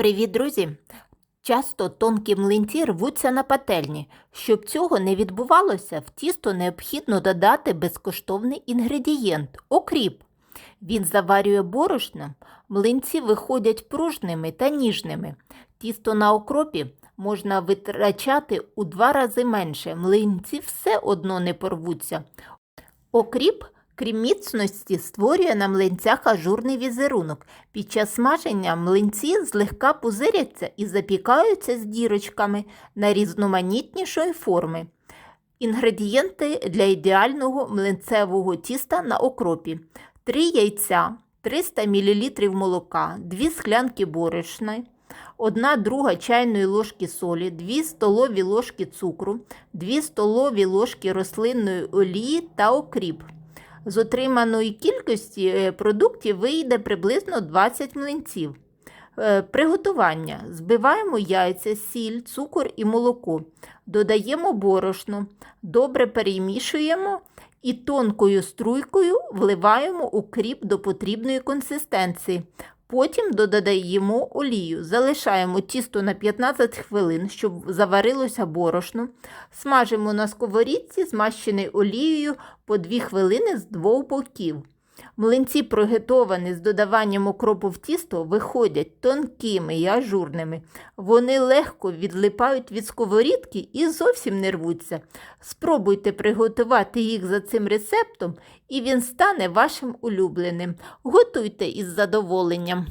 Привіт, друзі! Часто тонкі млинці рвуться на пательні. Щоб цього не відбувалося, в тісто необхідно додати безкоштовний інгредієнт окріп. Він заварює борошно, млинці виходять пружними та ніжними. Тісто на окропі можна витрачати у два рази менше, млинці все одно не порвуться. Окріп, крім міцності, створює на млинцях ажурний візерунок. Під час смаження млинці злегка пузиряться і запікаються з дірочками на різноманітнішої форми. Інгредієнти для ідеального млинцевого тіста на окропі: 3 яйця, 300 мл молока, 2 склянки борошна, 1 друга чайної ложки солі, 2 столові ложки цукру, 2 столові ложки рослинної олії та окріп. З отриманої кількості е, продуктів вийде приблизно 20 млинців. Е, Приготування. Збиваємо яйця, сіль, цукор і молоко. Додаємо борошно, добре перемішуємо і тонкою струйкою вливаємо укріп до потрібної консистенції. Потім додаємо олію, залишаємо тісто на 15 хвилин, щоб заварилося борошно. Смажимо на сковорідці, змащений олією по 2 хвилини з двох боків. Млинці, приготовані з додаванням окропу в тісто, виходять тонкими і ажурними. Вони легко відлипають від сковорідки і зовсім не рвуться. Спробуйте приготувати їх за цим рецептом, і він стане вашим улюбленим. Готуйте із задоволенням.